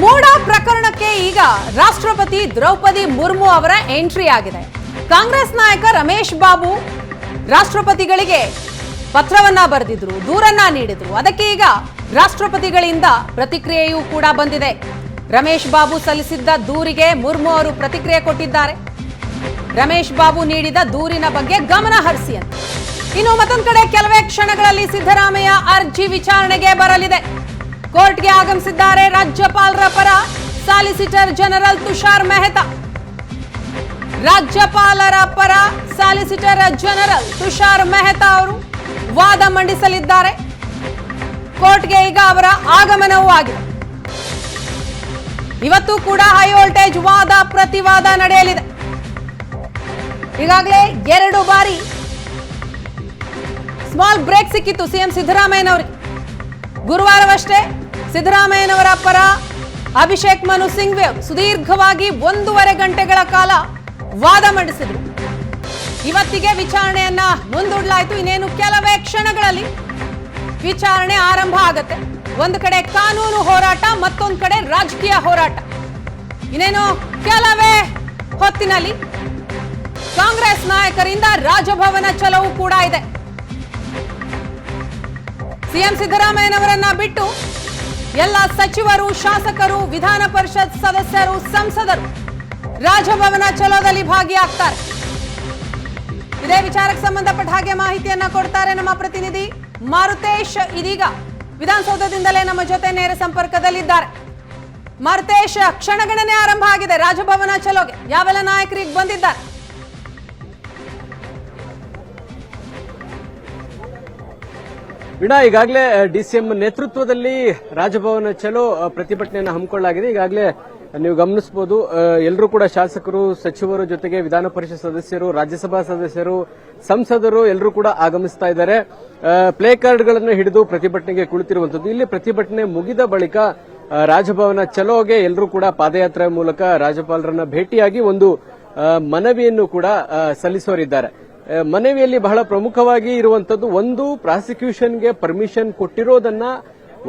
ಮೂಡ ಪ್ರಕರಣಕ್ಕೆ ಈಗ ರಾಷ್ಟ್ರಪತಿ ದ್ರೌಪದಿ ಮುರ್ಮು ಅವರ ಎಂಟ್ರಿ ಆಗಿದೆ. ಕಾಂಗ್ರೆಸ್ ನಾಯಕ ರಮೇಶ್ ಬಾಬು ರಾಷ್ಟ್ರಪತಿಗಳಿಗೆ ಪತ್ರವನ್ನ ಬರೆದಿದ್ರು, ದೂರನ್ನ ನೀಡಿದ್ರು. ಅದಕ್ಕೆ ಈಗ ರಾಷ್ಟ್ರಪತಿಗಳಿಂದ ಪ್ರತಿಕ್ರಿಯೆಯೂ ಕೂಡ ಬಂದಿದೆ. ರಮೇಶ್ ಬಾಬು ಸಲ್ಲಿಸಿದ್ದ ದೂರಿಗೆ ಮುರ್ಮು ಅವರು ಪ್ರತಿಕ್ರಿಯೆ ಕೊಟ್ಟಿದ್ದಾರೆ. ರಮೇಶ್ ಬಾಬು ನೀಡಿದ ದೂರಿನ ಬಗ್ಗೆ ಗಮನ ಹರಿಸಿ ಅಂತ. ಇನ್ನು ಮತ್ತೊಂದು ಕಡೆ ಕೆಲವೇ ಕ್ಷಣಗಳಲ್ಲಿ ಸಿದ್ದರಾಮಯ್ಯ ಅರ್ಜಿ ವಿಚಾರಣೆಗೆ ಬರಲಿದೆ. ಕೋರ್ಟ್ಗೆ ಆಗಮಿಸಿದ್ದಾರೆ ರಾಜ್ಯಪಾಲರ ಪರ ಸಾಲಿಸಿಟರ್ ಜನರಲ್ ತುಷಾರ್ ಮೆಹ್ತಾ. ರಾಜ್ಯಪಾಲರ ಪರ ಸಾಲಿಸಿಟರ್ ಜನರಲ್ ತುಷಾರ್ ಮೆಹ್ತಾ ಅವರು ವಾದ ಮಂಡಿಸಲಿದ್ದಾರೆ. ಕೋರ್ಟ್ಗೆ ಈಗ ಅವರ ಆಗಮನವೂ ಆಗಿದೆ. ಇವತ್ತು ಕೂಡ ಹೈ ವೋಲ್ಟೇಜ್ ವಾದ ಪ್ರತಿವಾದ ನಡೆಯಲಿದೆ. ಈಗಾಗಲೇ ಎರಡು ಬಾರಿ ಸ್ಮಾಲ್ ಬ್ರೇಕ್ ಸಿಕ್ಕಿತ್ತು ಸಿಎಂ ಸಿದ್ದರಾಮಯ್ಯನವರಿಗೆ. ಗುರುವಾರವಷ್ಟೇ ಸಿದ್ದರಾಮಯ್ಯನವರ ಪರ ಅಭಿಷೇಕ್ ಮನು ಸಿಂಘ್ವಿ ಸುದೀರ್ಘವಾಗಿ ಒಂದೂವರೆ ಗಂಟೆಗಳ ಕಾಲ ವಾದ ಮಂಡಿಸಿದ್ರು. ಇವತ್ತಿಗೆ ವಿಚಾರಣೆಯನ್ನ ಮುಂದೂಡಲಾಯಿತು. ಇನ್ನೇನು ಕೆಲವೇ ಕ್ಷಣಗಳಲ್ಲಿ ವಿಚಾರಣೆ ಆರಂಭ ಆಗತ್ತೆ. ಒಂದು ಕಡೆ ಕಾನೂನು ಹೋರಾಟ, ಮತ್ತೊಂದು ಕಡೆ ರಾಜಕೀಯ ಹೋರಾಟ. ಇನ್ನೇನು ಕೆಲವೇ ಹೊತ್ತಿನಲ್ಲಿ ಕಾಂಗ್ರೆಸ್ ನಾಯಕರಿಂದ ರಾಜಭವನ ಚಲವು ಕೂಡ ಇದೆ. ಸಿಎಂ ಸಿದ್ದರಾಮಯ್ಯನವರನ್ನ ಬಿಟ್ಟು ಎಲ್ಲ ಸಚಿವರು, ಶಾಸಕರು, ವಿಧಾನ ಪರಿಷತ್ ಸದಸ್ಯರು, ಸಂಸದರು ರಾಜಭವನ ಚಲೋದಲ್ಲಿ ಭಾಗಿಯಾಗ್ತಾರೆ. ಇದೇ ವಿಚಾರಕ್ಕೆ ಸಂಬಂಧಪಟ್ಟ ಹಾಗೆ ಮಾಹಿತಿಯನ್ನ ಕೊಡ್ತಾರೆ ನಮ್ಮ ಪ್ರತಿನಿಧಿ ಮಾರುತೇಶ್ ಇದೀಗ. ವಿಧಾನಸೌಧದಿಂದಲೇ ನಮ್ಮ ಜೊತೆ ನೇರ ಸಂಪರ್ಕದಲ್ಲಿದ್ದಾರೆ. ಮಾರುತೇಶ್, ಕ್ಷಣಗಣನೆ ಆರಂಭ ಆಗಿದೆ. ರಾಜಭವನ ಚಲೋಗೆ ಯಾವೆಲ್ಲ ನಾಯಕರಿಗೆ ಬಂದಿದ್ದಾರೆ? ವೀಣಾ ಈಗಾಗಲೇ ಡಿಸಿಎಂ ನೇತೃತ್ವದಲ್ಲಿ ರಾಜಭವನ ಚಲೋ ಪ್ರತಿಭಟನೆಯನ್ನು ಹಮ್ಮಿಕೊಳ್ಳಲಾಗಿದೆ. ಈಗಾಗಲೇ ನೀವು ಗಮನಿಸಬಹುದು ಎಲ್ಲರೂ ಕೂಡ ಶಾಸಕರು, ಸಚಿವರು ಜೊತೆಗೆ ವಿಧಾನ ಪರಿಷತ್ ಸದಸ್ಯರು, ರಾಜ್ಯಸಭಾ ಸದಸ್ಯರು, ಸಂಸದರು ಎಲ್ಲರೂ ಕೂಡ ಆಗಮಿಸ್ತಾ ಇದ್ದಾರೆ. ಪ್ಲೇ ಕಾರ್ಡ್ಗಳನ್ನು ಹಿಡಿದು ಪ್ರತಿಭಟನೆಗೆ ಕುಳಿತಿರುವಂತದ್ದು ಇಲ್ಲಿ ಪ್ರತಿಭಟನೆ ಮುಗಿದ ಬಳಿಕ ರಾಜಭವನ ಚಲೋಗೆ ಎಲ್ಲರೂ ಕೂಡ ಪಾದಯಾತ್ರೆ ಮೂಲಕ ರಾಜ್ಯಪಾಲರನ್ನ ಭೇಟಿಯಾಗಿ ಒಂದು ಮನವಿಯನ್ನು ಕೂಡ ಸಲ್ಲಿಸೋರಿದ್ದಾರೆ. ಮನವಿಯಲ್ಲಿ ಬಹಳ ಪ್ರಮುಖವಾಗಿ ಇರುವಂತದ್ದು ಒಂದು ಪ್ರಾಸಿಕ್ಯೂಷನ್ಗೆ ಪರ್ಮಿಷನ್ ಕೊಟ್ಟಿರೋದನ್ನ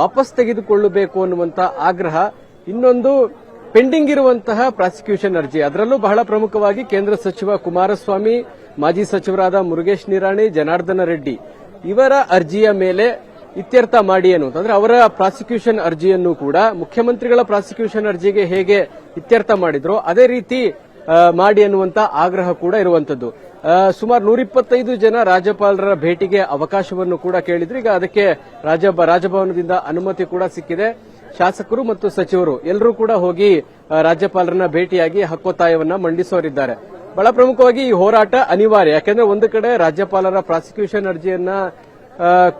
ವಾಪಸ್ ತೆಗೆದುಕೊಳ್ಳಬೇಕು ಅನ್ನುವಂತ ಆಗ್ರಹ. ಇನ್ನೊಂದು ಪೆಂಡಿಂಗ್ ಇರುವಂತಹ ಪ್ರಾಸಿಕ್ಯೂಷನ್ ಅರ್ಜಿ. ಅದರಲ್ಲೂ ಬಹಳ ಪ್ರಮುಖವಾಗಿ ಕೇಂದ್ರ ಸಚಿವ ಕುಮಾರಸ್ವಾಮಿ, ಮಾಜಿ ಸಚಿವರಾದ ಮುರುಗೇಶ್ ನಿರಾಣಿ, ಜನಾರ್ದನ ರೆಡ್ಡಿ ಇವರ ಅರ್ಜಿಯ ಮೇಲೆ ಇತ್ಯರ್ಥ ಮಾಡಿ ಅನ್ನುವಂತಂದ್ರೆ ಅವರ ಪ್ರಾಸಿಕ್ಯೂಷನ್ ಅರ್ಜಿಯನ್ನು ಕೂಡ ಮುಖ್ಯಮಂತ್ರಿಗಳ ಪ್ರಾಸಿಕ್ಯೂಷನ್ ಅರ್ಜಿಗೆ ಹೇಗೆ ಇತ್ಯರ್ಥ ಮಾಡಿದ್ರು ಅದೇ ರೀತಿ ಮಾಡಿ ಅನ್ನುವಂತ ಆಗ್ರಹ ಕೂಡ ಇರುವಂತದ್ದು. ಸುಮಾರು ನೂರಿಪ್ಪತ್ತೈದು ಜನ ರಾಜ್ಯಪಾಲರ ಭೇಟಿಗೆ ಅವಕಾಶವನ್ನು ಕೂಡ ಕೇಳಿದ್ರು. ಈಗ ಅದಕ್ಕೆ ರಾಜ, ರಾಜಭವನದಿಂದ ಅನುಮತಿ ಕೂಡ ಸಿಕ್ಕಿದೆ. ಶಾಸಕರು ಮತ್ತು ಸಚಿವರು ಎಲ್ಲರೂ ಕೂಡ ಹೋಗಿ ರಾಜ್ಯಪಾಲರನ್ನ ಭೇಟಿಯಾಗಿ ಹಕ್ಕೊತ್ತಾಯವನ್ನ ಮಂಡಿಸೋರಿದ್ದಾರೆ. ಬಹಳ ಪ್ರಮುಖವಾಗಿ ಈ ಹೋರಾಟ ಅನಿವಾರ್ಯ. ಯಾಕೆಂದ್ರೆ ಒಂದು ಕಡೆ ರಾಜ್ಯಪಾಲರ ಪ್ರಾಸಿಕ್ಯೂಷನ್ ಅರ್ಜಿಯನ್ನ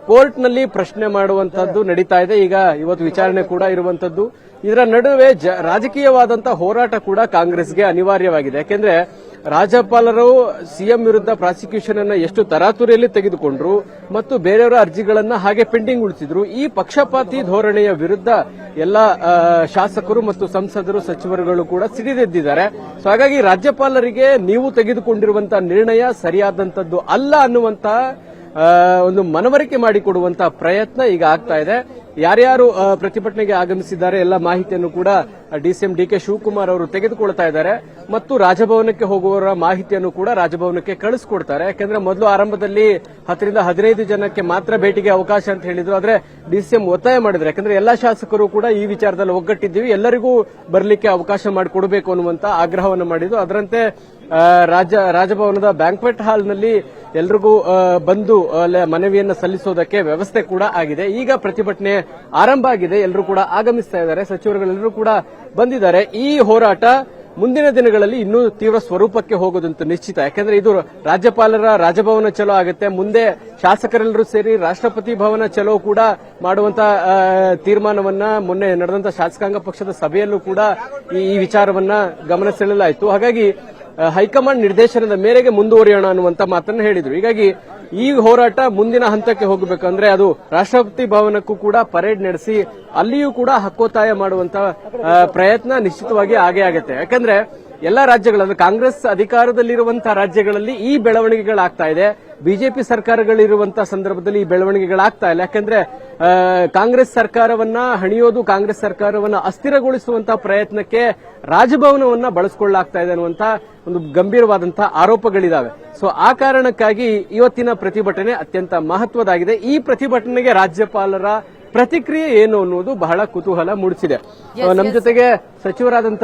ಕೋರ್ಟ್ನಲ್ಲಿ ಪ್ರಶ್ನೆ ಮಾಡುವಂತದ್ದು ನಡೀತಾ ಇದೆ. ಈಗ ಇವತ್ತು ವಿಚಾರಣೆ ಕೂಡ ಇರುವಂತದ್ದು. ಇದರ ನಡುವೆ ರಾಜಕೀಯವಾದಂತಹ ಹೋರಾಟ ಕೂಡ ಕಾಂಗ್ರೆಸ್ಗೆ ಅನಿವಾರ್ಯವಾಗಿದೆ. ಯಾಕೆಂದ್ರೆ ರಾಜ್ಯಪಾಲರು ಸಿಎಂ ವಿರುದ್ಧ ಪ್ರಾಸಿಕ್ಯೂಷನ್ ಅನ್ನ ಎಷ್ಟು ತರಾತುರಿಯಲ್ಲಿ ತೆಗೆದುಕೊಂಡ್ರು ಮತ್ತು ಬೇರೆಯವರ ಅರ್ಜಿಗಳನ್ನ ಹಾಗೆ ಪೆಂಡಿಂಗ್ ಉಳಿಸಿದ್ರು. ಈ ಪಕ್ಷಪಾತಿ ಧೋರಣೆಯ ವಿರುದ್ಧ ಎಲ್ಲ ಶಾಸಕರು ಮತ್ತು ಸಂಸದರು, ಸಚಿವರುಗಳು ಕೂಡ ಸಿಡಿದೆದ್ದಿದ್ದಾರೆ. ಸೊ ಹಾಗಾಗಿ ರಾಜ್ಯಪಾಲರಿಗೆ ನೀವು ತೆಗೆದುಕೊಂಡಿರುವಂತಹ ನಿರ್ಣಯ ಸರಿಯಾದಂತದ್ದು ಅಲ್ಲ ಅನ್ನುವಂತಹ ಒಂದು ಮನವರಿಕೆ ಮಾಡಿಕೊಡುವಂತಹ ಪ್ರಯತ್ನ ಈಗ ಆಗ್ತಾ ಇದೆ. ಯಾರ್ಯಾರು ಪ್ರತಿಭಟನೆಗೆ ಆಗಮಿಸಿದ್ದಾರೆ ಎಲ್ಲ ಮಾಹಿತಿಯನ್ನು ಕೂಡ ಡಿಸಿಎಂ ಡಿ ಕೆ ಶಿವಕುಮಾರ್ ಅವರು ತೆಗೆದುಕೊಳ್ತಾ ಇದ್ದಾರೆ. ಮತ್ತು ರಾಜಭವನಕ್ಕೆ ಹೋಗುವವರ ಮಾಹಿತಿಯನ್ನು ಕೂಡ ರಾಜಭವನಕ್ಕೆ ಕಳಿಸ್ಕೊಡ್ತಾರೆ. ಯಾಕೆಂದ್ರೆ ಮೊದಲು ಆರಂಭದಲ್ಲಿ ಹತ್ತರಿಂದ ಹದಿನೈದು ಜನಕ್ಕೆ ಮಾತ್ರ ಭೇಟಿಗೆ ಅವಕಾಶ ಅಂತ ಹೇಳಿದ್ರು. ಆದ್ರೆ ಡಿಸಿಎಂ ಒತ್ತಾಯ ಮಾಡಿದ್ರು. ಯಾಕಂದ್ರೆ ಎಲ್ಲಾ ಶಾಸಕರು ಕೂಡ ಈ ವಿಚಾರದಲ್ಲಿ ಒಗ್ಗಟ್ಟಿದ್ದೀವಿ. ಎಲ್ಲರಿಗೂ ಬರಲಿಕ್ಕೆ ಅವಕಾಶ ಮಾಡಿಕೊಡಬೇಕು ಅನ್ನುವಂತ ಆಗ್ರಹವನ್ನು ಮಾಡಿದ್ರು. ಅದರಂತೆ ರಾಜ ರಾಜಭವನದ ಬ್ಯಾಂಕ್ವೆಟ್ ಹಾಲ್ನಲ್ಲಿ ಎಲ್ರಿಗೂ ಬಂದು ಮನವಿಯನ್ನು ಸಲ್ಲಿಸೋದಕ್ಕೆ ವ್ಯವಸ್ಥೆ ಕೂಡ ಆಗಿದೆ. ಈಗ ಪ್ರತಿಭಟನೆ ಆರಂಭ ಆಗಿದೆ. ಎಲ್ಲರೂ ಕೂಡ ಆಗಮಿಸ್ತಾ ಇದ್ದಾರೆ. ಸಚಿವರುಗಳೆಲ್ಲರೂ ಕೂಡ ಬಂದಿದ್ದಾರೆ. ಈ ಹೋರಾಟ ಮುಂದಿನ ದಿನಗಳಲ್ಲಿ ಇನ್ನೂ ತೀವ್ರ ಸ್ವರೂಪಕ್ಕೆ ಹೋಗೋದಂತೂ ನಿಶ್ಚಿತ. ಯಾಕಂದ್ರೆ ಇದು ರಾಜ್ಯಪಾಲರ ರಾಜಭವನ ಚಲೋ ಆಗುತ್ತೆ. ಮುಂದೆ ಶಾಸಕರೆಲ್ಲರೂ ಸೇರಿ ರಾಷ್ಟ್ರಪತಿ ಭವನ ಚಲೋ ಕೂಡ ಮಾಡುವಂತ ತೀರ್ಮಾನವನ್ನ ಮೊನ್ನೆ ನಡೆದಂತ ಶಾಸಕಾಂಗ ಪಕ್ಷದ ಸಭೆಯಲ್ಲೂ ಕೂಡ ಈ ವಿಚಾರವನ್ನ ಗಮನ ಸೆಳೆಯಲಾಯಿತು. ಹಾಗಾಗಿ ಹೈಕಮಾಂಡ್ ನಿರ್ದೇಶನದ ಮೇರೆಗೆ ಮುಂದುವರಿಯೋಣ ಅನ್ನುವಂತ ಮಾತನ್ನು ಹೇಳಿದ್ರು. ಹೀಗಾಗಿ ಈ ಹೋರಾಟ ಮುಂದಿನ ಹಂತಕ್ಕೆ ಹೋಗಬೇಕಂದ್ರೆ ಅದು ರಾಷ್ಟ್ರಪತಿ ಭವನಕ್ಕೂ ಕೂಡ ಪರೇಡ್ ನಡೆಸಿ ಅಲ್ಲಿಯೂ ಕೂಡ ಹಕ್ಕೋತ್ತಾಯ ಮಾಡುವಂತ ಪ್ರಯತ್ನ ನಿಶ್ಚಿತವಾಗಿ ಆಗೇ ಆಗುತ್ತೆ. ಯಾಕಂದ್ರೆ ಎಲ್ಲಾ ರಾಜ್ಯಗಳಲ್ಲಿ, ಕಾಂಗ್ರೆಸ್ ಅಧಿಕಾರದಲ್ಲಿರುವಂತಹ ರಾಜ್ಯಗಳಲ್ಲಿ ಈ ಬೆಳವಣಿಗೆಗಳಾಗ್ತಾ ಇದೆ. ಬಿಜೆಪಿ ಸರ್ಕಾರಗಳಿರುವಂತ ಸಂದರ್ಭದಲ್ಲಿ ಈ ಬೆಳವಣಿಗೆಗಳಾಗ್ತಾ ಇಲ್ಲ. ಯಾಕಂದ್ರೆ ಕಾಂಗ್ರೆಸ್ ಸರ್ಕಾರವನ್ನ ಹಣಿಯೋದು ಕಾಂಗ್ರೆಸ್ ಸರ್ಕಾರವನ್ನ ಅಸ್ಥಿರಗೊಳಿಸುವಂತಹ ಪ್ರಯತ್ನಕ್ಕೆ ರಾಜಭವನವನ್ನ ಬಳಸಿಕೊಳ್ಳಲಾಗ್ತಾ ಇದೆ ಅನ್ನುವಂತ ಒಂದು ಗಂಭೀರವಾದಂತಹ ಆರೋಪಗಳಿದಾವೆ. ಸೊ ಆ ಕಾರಣಕ್ಕಾಗಿ ಇವತ್ತಿನ ಪ್ರತಿಭಟನೆ ಅತ್ಯಂತ ಮಹತ್ವದಾಗಿದೆ. ಈ ಪ್ರತಿಭಟನೆಗೆ ರಾಜ್ಯಪಾಲರ ಪ್ರತಿಕ್ರಿಯೆ ಏನು ಅನ್ನುವುದು ಬಹಳ ಕುತೂಹಲ ಮೂಡಿಸಿದೆ. ನಮ್ಮ ಜೊತೆಗೆ ಸಚಿವರಾದಂತ